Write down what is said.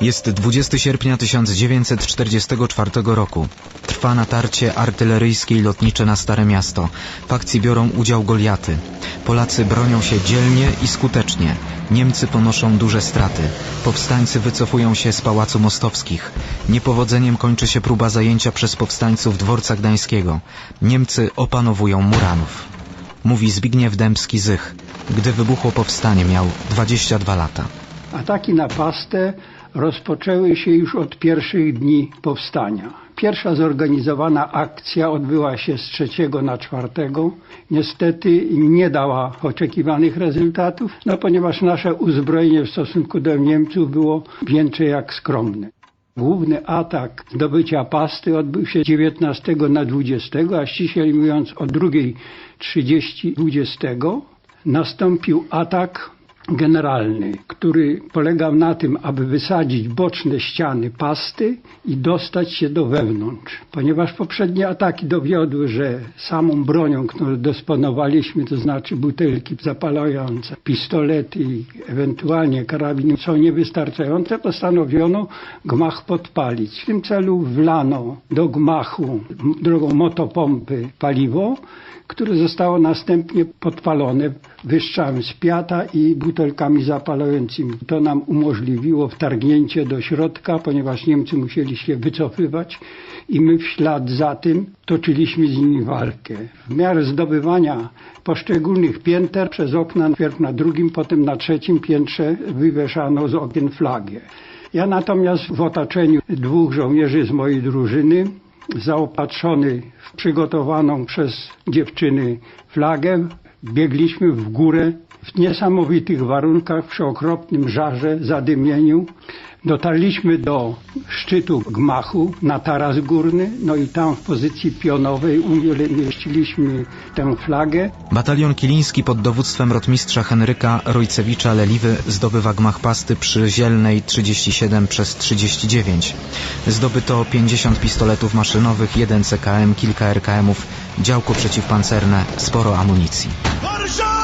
Jest 20 sierpnia 1944 roku. Trwa natarcie artyleryjskie i lotnicze na Stare Miasto. W akcji biorą udział Goliaty. Polacy bronią się dzielnie i skutecznie. Niemcy ponoszą duże straty. Powstańcy wycofują się z Pałacu Mostowskich. Niepowodzeniem kończy się próba zajęcia przez powstańców dworca gdańskiego. Niemcy opanowują Muranów. Mówi Zbigniew Dębski-Zych. Gdy wybuchło powstanie miał 22 lata. Ataki na pastę rozpoczęły się już od pierwszych dni powstania. Pierwsza zorganizowana akcja odbyła się z 3 na 4. Niestety nie dała oczekiwanych rezultatów, no ponieważ nasze uzbrojenie w stosunku do Niemców było więcej jak skromne. Główny atak zdobycia pasty odbył się 19 na 20, a ściślej mówiąc o 2.30 20 nastąpił atak generalny, który polegał na tym, aby wysadzić boczne ściany pasty i dostać się do wewnątrz. Ponieważ poprzednie ataki dowiodły, że samą bronią, którą dysponowaliśmy, to znaczy butelki zapalające, pistolety i ewentualnie karabiny są niewystarczające, postanowiono gmach podpalić. W tym celu wlano do gmachu drogą motopompy paliwo, które zostało następnie podpalone wyszczałem z piata i butelkami zapalającymi. To nam umożliwiło wtargnięcie do środka, ponieważ Niemcy musieli się wycofywać i my w ślad za tym toczyliśmy z nimi walkę. W miarę zdobywania poszczególnych pięter przez okna, najpierw na drugim, potem na trzecim piętrze wywieszano z okien flagę. Ja natomiast w otoczeniu dwóch żołnierzy z mojej drużyny zaopatrzony w przygotowaną przez dziewczyny flagę, biegliśmy w górę w niesamowitych warunkach, przy okropnym żarze, zadymieniu. Dotarliśmy do szczytu gmachu na taras górny, no i tam w pozycji pionowej umieściliśmy tę flagę. Batalion Kiliński pod dowództwem rotmistrza Henryka Rojcewicza Leliwy zdobywa gmach pasty przy Zielnej 37 przez 39. Zdobyto 50 pistoletów maszynowych, jeden CKM, kilka RKM-ów, działko przeciwpancerne, sporo amunicji. Warszawa!